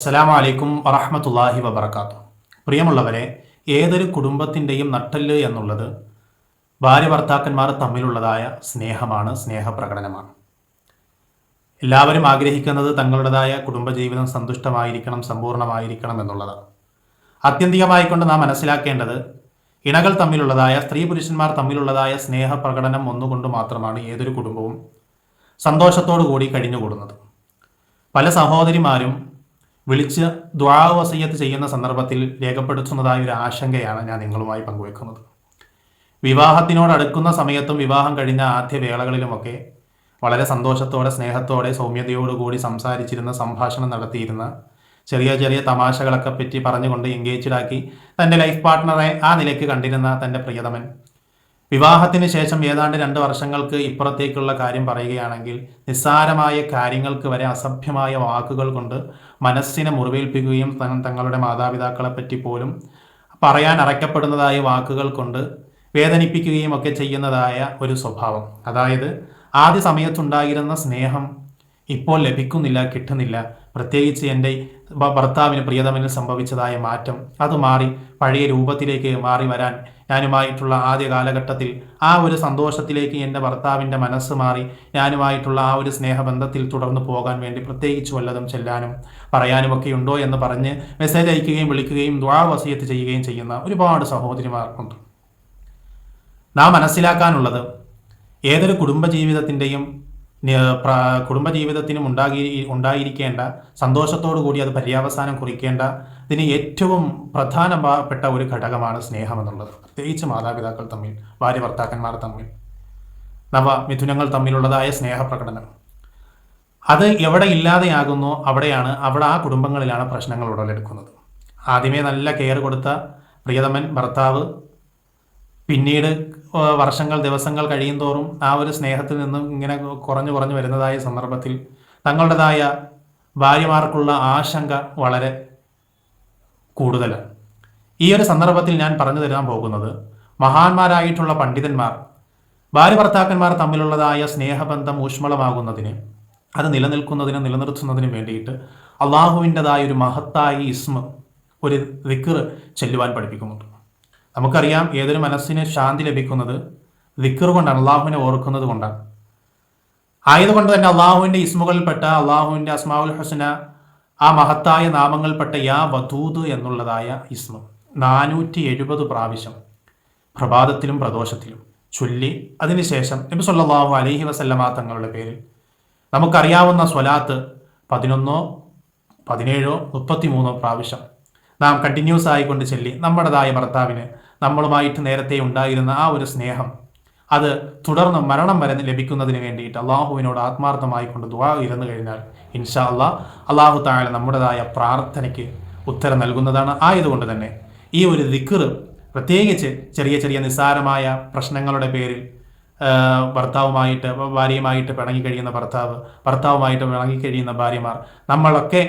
അസ്സലാമു അലൈക്കും വറഹമത്തല്ലാഹി വബർക്കാത്തു പ്രിയമുള്ളവരെ ഏതൊരു കുടുംബത്തിന്റെയും നട്ടൽ എന്നുള്ളത് ഭാര്യ ഭർത്താക്കന്മാർ തമ്മിലുള്ളതായ സ്നേഹമാണ് സ്നേഹപ്രകടനമാണ്. എല്ലാവരും ആഗ്രഹിക്കുന്നത് തങ്ങളുടേതായ കുടുംബജീവിതം സന്തുഷ്ടമായിരിക്കണം സമ്പൂർണമായിരിക്കണം എന്നുള്ളതാണ്. ആത്യന്തികമായിക്കൊണ്ട് നാം മനസ്സിലാക്കേണ്ടത് ഇണകൾ തമ്മിലുള്ളതായ സ്ത്രീ പുരുഷന്മാർ തമ്മിലുള്ളതായ സ്നേഹപ്രകടനം ഒന്നുകൊണ്ട് മാത്രമാണ് ഏതൊരു കുടുംബവും സന്തോഷത്തോടു കൂടി കഴിഞ്ഞുകൂടുന്നത്. പല സഹോദരിമാരും വിളിച്ച് ദ്വാവസയ്യത്ത് ചെയ്യുന്ന സന്ദർഭത്തിൽ രേഖപ്പെടുത്തുന്നതായ ഒരു ആശങ്കയാണ് ഞാൻ നിങ്ങളുമായി പങ്കുവെക്കുന്നത്. വിവാഹത്തിനോടടുക്കുന്ന സമയത്തും വിവാഹം കഴിഞ്ഞ ആദ്യ വേളകളിലുമൊക്കെ വളരെ സന്തോഷത്തോടെ സ്നേഹത്തോടെ സൗമ്യതയോടുകൂടി സംസാരിച്ചിരുന്ന സംഭാഷണം നടത്തിയിരുന്ന ചെറിയ ചെറിയ തമാശകളൊക്കെ പറ്റി പറഞ്ഞുകൊണ്ട് എൻഗേജ്ഡാക്കി തന്റെ ലൈഫ് പാർട്ട്ണറെ ആ നിലയ്ക്ക് കണ്ടിരുന്ന തന്റെ പ്രിയതമൻ വിവാഹത്തിന് ശേഷം ഏതാണ്ട് രണ്ട് വർഷങ്ങൾക്ക് ഇപ്പുറത്തേക്കുള്ള കാര്യം പറയുകയാണെങ്കിൽ നിസ്സാരമായ കാര്യങ്ങൾക്ക് വരെ അസഭ്യമായ വാക്കുകൾ കൊണ്ട് മനസ്സിനെ മുറിവേൽപ്പിക്കുകയും തങ്ങളുടെ മാതാപിതാക്കളെ പറ്റി പോലും പറയാൻ അറയ്ക്കപ്പെടുന്നതായ വാക്കുകൾ കൊണ്ട് വേദനിപ്പിക്കുകയും ഒക്കെ ചെയ്യുന്നതായ ഒരു സ്വഭാവം. അതായത് ആദ്യ സമയത്തുണ്ടായിരുന്ന സ്നേഹം ഇപ്പോൾ ലഭിക്കുന്നില്ല കിട്ടുന്നില്ല. പ്രത്യേകിച്ച് എന്റെ ഭർത്താവിന് പ്രിയതമനിൽ സംഭവിച്ചതായ മാറ്റം. അത് മാറി പഴയ രൂപത്തിലേക്ക് മാറി വരാൻ ഞാനുമായിട്ടുള്ള ആദ്യ കാലഘട്ടത്തിൽ ആ ഒരു സന്തോഷത്തിലേക്ക് എന്റെ ഭർത്താവിന്റെ മനസ്സ് മാറി ഞാനുമായിട്ടുള്ള ആ ഒരു സ്നേഹബന്ധത്തിൽ തുടർന്ന് പോകാൻ വേണ്ടി പ്രത്യേകിച്ച് വല്ലതും ചെല്ലാനും പറയാനുമൊക്കെ ഉണ്ടോ എന്ന് പറഞ്ഞ് മെസ്സേജ് അയക്കുകയും വിളിക്കുകയും ദ്വാവസീയത്ത് ചെയ്യുകയും ചെയ്യുന്ന ഒരുപാട് സഹോദരിമാർക്കുണ്ട്. നാം മനസ്സിലാക്കാനുള്ളത് ഏതൊരു കുടുംബജീവിതത്തിന്റെയും കുടുംബജീവിതത്തിനും ഉണ്ടാകി ഉണ്ടായിരിക്കേണ്ട സന്തോഷത്തോടു കൂടി അത് പര്യാവസാനം കുറിക്കേണ്ട ഇതിന് ഏറ്റവും പ്രധാനപ്പെട്ട ഒരു ഘടകമാണ് സ്നേഹം എന്നുള്ളത്. പ്രത്യേകിച്ച് മാതാപിതാക്കൾ തമ്മിൽ ഭാര്യ ഭർത്താക്കന്മാർ തമ്മിൽ നവ മിഥുനങ്ങൾ തമ്മിലുള്ളതായ സ്നേഹപ്രകടനം. അത് എവിടെ ഇല്ലാതെയാകുന്നോ അവിടെയാണ് അവിടെ ആ കുടുംബങ്ങളിലാണ് പ്രശ്നങ്ങൾ ഉടലെടുക്കുന്നത്. ആദ്യമേ നല്ല കെയർ കൊടുത്ത പ്രിയതമൻ ഭർത്താവ് പിന്നീട് വർഷങ്ങൾ ദിവസങ്ങൾ കഴിയും തോറും ആ ഒരു സ്നേഹത്തിൽ നിന്നും ഇങ്ങനെ കുറഞ്ഞു കുറഞ്ഞു വരുന്നതായ സന്ദർഭത്തിൽ തങ്ങളുടേതായ ഭാര്യമാർക്കുള്ള ആശങ്ക വളരെ കൂടുതലാണ്. ഈ ഒരു സന്ദർഭത്തിൽ ഞാൻ പറഞ്ഞു തരാൻ പോകുന്നത് മഹാന്മാരായിട്ടുള്ള പണ്ഡിതന്മാർ ഭാര്യ ഭർത്താക്കന്മാർ തമ്മിലുള്ളതായ സ്നേഹബന്ധം ഊഷ്മളമാകുന്നതിന് അത് നിലനിൽക്കുന്നതിന് നിലനിർത്തുന്നതിന് വേണ്ടിയിട്ട് അള്ളാഹുവിന്റെതായ ഒരു മഹത്തായ ഇസ്മ ഒരു ദിക്കർ ചെല്ലുവാൻ പഠിപ്പിക്കുന്നുണ്ട്. നമുക്കറിയാം ഏതൊരു മനസ്സിന് ശാന്തി ലഭിക്കുന്നത് ദിക്കർ കൊണ്ടാണ് അള്ളാഹുവിനെ ഓർക്കുന്നത് കൊണ്ടാണ്. ആയതുകൊണ്ട് തന്നെ അള്ളാഹുവിന്റെ ഇസ്മുകളിൽപ്പെട്ട അള്ളാഹുവിന്റെ അസ്മാവുൽ ഹസന ആ മഹത്തായ നാമങ്ങൾപ്പെട്ട യാ വധൂത് എന്നുള്ളതായ ഇസ്മു നാനൂറ്റി എഴുപത് പ്രാവശ്യം പ്രഭാതത്തിലും പ്രദോഷത്തിലും ചൊല്ലി അതിനുശേഷം നബി സല്ലാഹു അലഹി വസല്ലമ തങ്ങളുടെ പേരിൽ നമുക്കറിയാവുന്ന സ്വലാത്ത് പതിനൊന്നോ പതിനേഴോ മുപ്പത്തിമൂന്നോ പ്രാവശ്യം നാം കണ്ടിന്യൂസ് ആയിക്കൊണ്ട് ചൊല്ലി നമ്മുടേതായ ഭർത്താവിന് നമ്മളുമായിട്ട് നേരത്തെ ഉണ്ടായിരുന്ന ആ ഒരു സ്നേഹം അത് തുടർന്ന് മരണം വരെ ലഭിക്കുന്നതിന് വേണ്ടിയിട്ട് അള്ളാഹുവിനോട് ആത്മാർത്ഥമായി കൊണ്ട് ദുവാ ഇരുന്നു കഴിഞ്ഞാൽ ഇൻഷാ അള്ളാഹ് അള്ളാഹു താഴെ നമ്മുടേതായ പ്രാർത്ഥനയ്ക്ക് ഉത്തരം നൽകുന്നതാണ്. ആയതുകൊണ്ട് തന്നെ ഈ ഒരു ദിക്കർ പ്രത്യേകിച്ച് ചെറിയ ചെറിയ നിസ്സാരമായ പ്രശ്നങ്ങളുടെ പേരിൽ ഭർത്താവുമായിട്ട് ഭാര്യയുമായിട്ട് പിണങ്ങി കഴിയുന്ന ഭർത്താവ് ഭർത്താവുമായിട്ട് പിണങ്ങി കഴിയുന്ന ഭാര്യമാർ നമ്മളൊക്കെ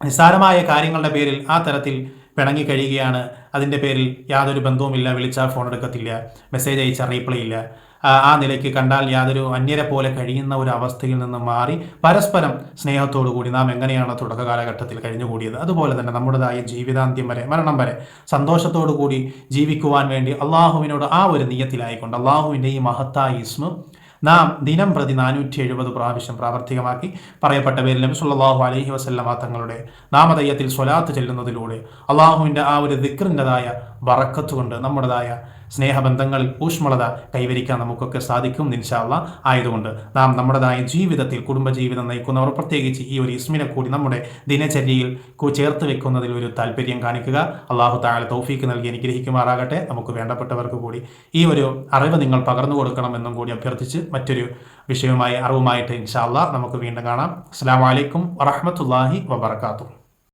നിസ്സാരമായ കാര്യങ്ങളുടെ പേരിൽ ആ തരത്തിൽ പിണങ്ങി കഴിയുകയാണ് അതിന്റെ പേരിൽ യാതൊരു ബന്ധവുമില്ല വിളിച്ചാൽ ഫോൺ എടുക്കത്തില്ല മെസ്സേജ് അയച്ചാൽ റീപ്ലൈ ഇല്ല. ആ നിലയ്ക്ക് കണ്ടാൽ യാതൊരു അന്യരെ പോലെ കഴിയുന്ന ഒരു അവസ്ഥയിൽ നിന്ന് മാറി പരസ്പരം സ്നേഹത്തോടു കൂടി നാം എങ്ങനെയാണ് തുടക്ക കാലഘട്ടത്തിൽ കഴിഞ്ഞുകൂടിയത് അതുപോലെ തന്നെ നമ്മുടേതായ ജീവിതാന്ത്യം വരെ മരണം വരെ സന്തോഷത്തോടു കൂടി ജീവിക്കുവാൻ വേണ്ടി അള്ളാഹുവിനോട് ആ ഒരു നിയത്തിലായിക്കൊണ്ട് അള്ളാഹുവിന്റെ ഈ മഹത്തായ ഇസ്മു നാം ദിനം പ്രതി നാനൂറ്റി എഴുപത് പ്രാവശ്യം പ്രാവർത്തികമാക്കി പറയപ്പെട്ട പേരിൽ നബി സുല്ലാഹു അലഹി വസല്ലമ തങ്ങളുടെ നാമതയ്യത്തിൽ സ്വലാത്ത് ചെല്ലുന്നതിലൂടെ അള്ളാഹുവിന്റെ ആ ഒരു ദിക്റിന്റെതായ വറക്കത്തുകൊണ്ട് നമ്മുടേതായ സ്നേഹബന്ധങ്ങളിൽ ഊഷ്മളത കൈവരിക്കാൻ നമുക്കൊക്കെ സാധിക്കും നിൻഷാള്ള ആയതുകൊണ്ട് നാം നമ്മുടേതായ ജീവിതത്തിൽ കുടുംബജീവിതം നയിക്കുന്നവർ പ്രത്യേകിച്ച് ഈ ഒരു ഇസ്മിനെ കൂടി നമ്മുടെ ദിനചര്യയിൽ ചേർത്ത് വെക്കുന്നതിൽ ഒരു താല്പര്യം കാണിക്കുക. അള്ളാഹു താഴെ തൗഫീക്ക് നൽകി അനുഗ്രഹിക്കുമാറാകട്ടെ. നമുക്ക് വേണ്ടപ്പെട്ടവർക്ക് കൂടി ഈ ഒരു അറിവ് നിങ്ങൾ പകർന്നു കൊടുക്കണമെന്നും കൂടി അഭ്യർത്ഥിച്ച് മറ്റൊരു വിഷയവുമായി അറിവുമായിട്ട് ഇൻഷാല്ല നമുക്ക് വീണ്ടും കാണാം. അസ്സാം വലൈക്കും വറഹമത്തല്ലാഹി വബർക്കാത്തു